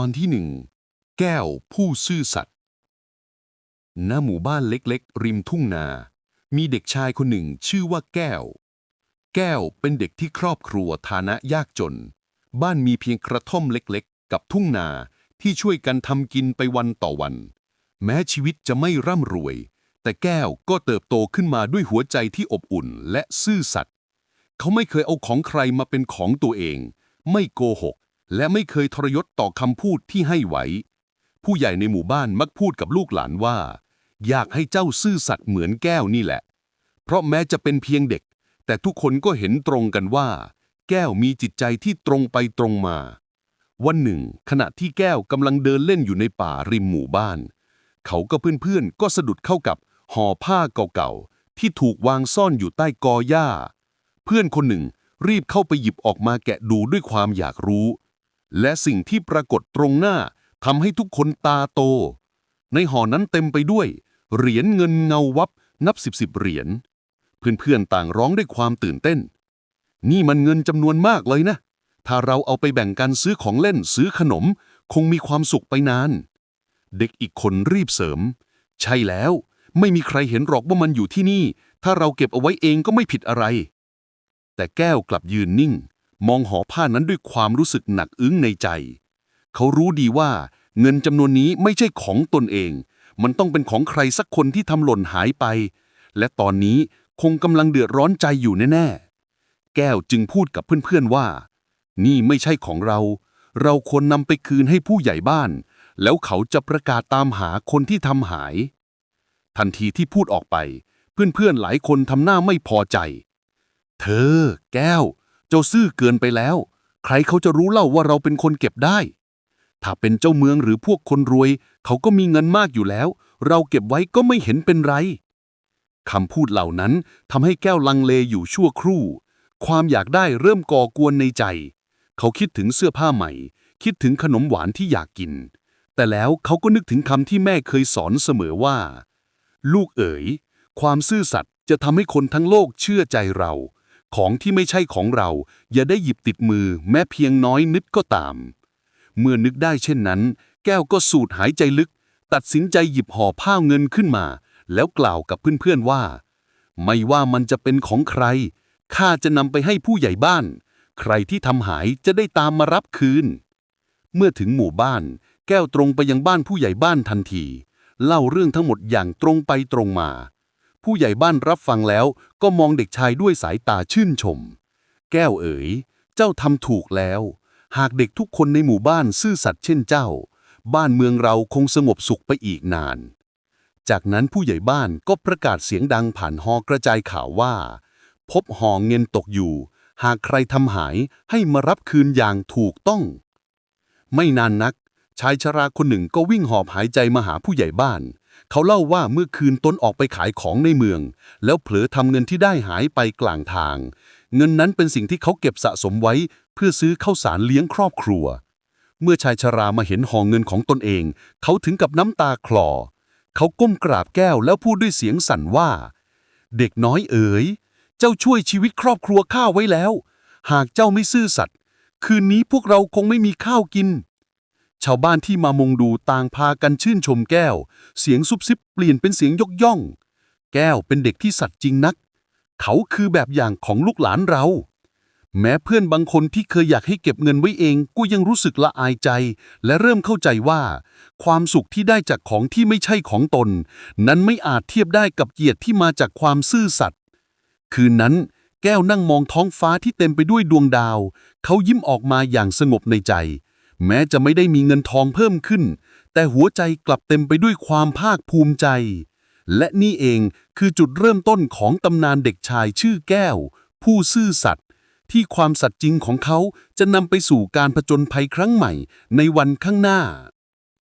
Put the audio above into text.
ตอนที่หนึ่งแก้วผู้ซื่อสัตย์ณหมู่บ้านเล็กๆ ริมทุ่งนา มีเด็กชายคนหนึ่งชื่อว่าแก้ว แก้วเป็นเด็กที่ครอบครัวฐานะยากจน บ้านมีเพียงกระท่อมเล็กๆ กับทุ่งนาที่ช่วยกันทำกินไปวันต่อวัน แม้ชีวิตจะไม่ร่ำรวย แต่แก้วก็เติบโตขึ้นมาด้วยหัวใจที่อบอุ่นและซื่อสัตย์เขาไม่เคยเอาของใครมาเป็นของตัวเอง ไม่โกหก และไม่เคยทรยศต่อคำพูดที่ให้ไว้ ผู้ใหญ่ในหมู่บ้านมักพูดกับลูกหลานว่า อยากให้เจ้าซื่อสัตย์เหมือนแก้วนี่แหละ เพราะแม้จะเป็นเพียงเด็ก แต่ทุกคนก็เห็นตรงกันว่า แก้วมีจิตใจที่ตรงไปตรงมา วันหนึ่ง ขณะที่แก้วกำลังเดินเล่นอยู่ในป่าริมหมู่บ้าน เขากับเพื่อนๆก็สะดุดเข้ากับห่อผ้าเก่าๆที่ถูกวางซ่อนอยู่ใต้กอหญ้า เพื่อนคนหนึ่งรีบเข้าไปหยิบออกมาแกะดูด้วยความอยากรู้ และสิ่งที่ปรากฏตรงหน้าทำให้ทุกคนตาโต ในห่อนั้นเต็มไปด้วย เหรียญเงินเงาวับนับสิบสิบเหรียญเพื่อนๆต่างร้องด้วยความตื่นเต้น นี่มันเงินจำนวนมากเลยนะ ถ้าเราเอาไปแบ่งกันซื้อของเล่นซื้อขนม คงมีความสุขไปนาน เด็กอีกคนรีบเสริม ใช่แล้ว ไม่มีใครเห็นหรอกว่ามันอยู่ที่นี่ ถ้าเราเก็บเอาไว้เองก็ไม่ผิดอะไร แต่แก้วกลับยืนนิ่ง มองห่อผ้านั้นด้วยความรู้สึกหนักอึ้งในใจ เขารู้ดีว่าเงินจำนวนนี้ไม่ใช่ของตนเอง มันต้องเป็นของใครสักคนที่ทำหล่นหายไป และตอนนี้คงกำลังเดือดร้อนใจอยู่แน่ๆ แก้วจึงพูดกับเพื่อนๆว่า นี่ไม่ใช่ของเรา เราควรนำไปคืนให้ผู้ใหญ่บ้าน แล้วเขาจะประกาศตามหาคนที่ทำหาย ทันทีที่พูดออกไป เพื่อนๆหลายคนทำหน้าไม่พอใจ เธอ แก้ว เจ้าซื่อเกินไปแล้ว ใครเขาจะรู้เล่าว่าเราเป็นคนเก็บได้ ถ้าเป็นเจ้าเมืองหรือพวกคนรวย เขาก็มีเงินมากอยู่แล้ว เราเก็บไว้ก็ไม่เห็นเป็นไรคำพูดเหล่านั้นทำให้แก้วลังเลอยู่ชั่วครู่ ความอยากได้เริ่มก่อกวนในใจ เขาคิดถึงเสื้อผ้าใหม่ คิดถึงขนมหวานที่อยากกิน แต่แล้วเขาก็นึกถึงคำที่แม่เคยสอนเสมอว่า ลูกเอ๋ย ความซื่อสัตย์จะทำให้คนทั้งโลกเชื่อใจเรา ของที่ไม่ใช่ของเรา อย่าได้หยิบติดมือแม้เพียงน้อยนิดก็ตาม เมื่อนึกได้เช่นนั้น แก้วก็สูดหายใจลึก ตัดสินใจหยิบห่อผ้าเงินขึ้นมา แล้วกล่าวกับเพื่อนๆว่า ไม่ว่ามันจะเป็นของใครข้าจะนำไปให้ผู้ใหญ่บ้าน ใครที่ทำหายจะได้ตามมารับคืน เมื่อถึงหมู่บ้าน แก้วตรงไปยังบ้านผู้ใหญ่บ้านทันที เล่าเรื่องทั้งหมดอย่างตรงไปตรงมา ผู้ใหญ่บ้านรับฟังแล้วก็มองเด็กชายด้วยสายตาชื่นชม แก้วเอ๋ย เจ้าทำถูกแล้ว หากเด็กทุกคนในหมู่บ้านซื่อสัตย์เช่นเจ้า บ้านเมืองเราคงสงบสุขไปอีกนาน จากนั้นผู้ใหญ่บ้านก็ประกาศเสียงดังผ่านฮอกระจายข่าวว่า พบหอเงินตกอยู่ หากใครทำหายให้มารับคืนอย่างถูกต้อง ไม่นานนัก ชายชราคนหนึ่งก็วิ่งหอบหายใจมาหาผู้ใหญ่บ้าน เขาเล่าว่าเมื่อคืนตนออกไปขายของในเมือง แล้วเผลอทำเงินที่ได้หายไปกลางทาง เงินนั้นเป็นสิ่งที่เขาเก็บสะสมไว้ เพื่อซื้อข้าวสารเลี้ยงครอบครัว เมื่อชายชรามาเห็นห่อเงินของตนเอง เขาถึงกับน้ำตาคลอ เขาก้มกราบแก้วแล้วพูดด้วยเสียงสั่นว่า เด็กน้อยเอ๋ย เจ้าช่วยชีวิตครอบครัวข้าไว้แล้ว หากเจ้าไม่ซื่อสัตย์คืนนี้พวกเราคงไม่มีข้าวกิน ชาวบ้านที่มามุงดูต่างพากันชื่นชมแก้ว เสียงซุบซิบเปลี่ยนเป็นเสียงยกย่อง แก้วเป็นเด็กที่สัตย์จริงนัก เขาคือแบบอย่างของลูกหลานเรา แม้เพื่อนบางคนที่เคยอยากให้เก็บเงินไว้เองก็ยังรู้สึกละอายใจ และเริ่มเข้าใจว่า ความสุขที่ได้จากของที่ไม่ใช่ของตน นั้นไม่อาจเทียบได้กับเกียรติที่มาจากความซื่อสัตย์คืนนั้นแก้วนั่งมองท้องฟ้าที่เต็มไปด้วยดวงดาว เขายิ้มออกมาอย่างสงบในใจ แม้จะไม่ได้มีเงินทองเพิ่มขึ้น แต่หัวใจกลับเต็มไปด้วยความภาคภูมิใจ และนี่เองคือจุดเริ่มต้นของตำนานเด็กชายชื่อแก้ว ผู้ซื่อสัตย์ที่ความสัตย์จริงของเขาจะนำไปสู่การผจญภัยครั้งใหม่ในวันข้างหน้า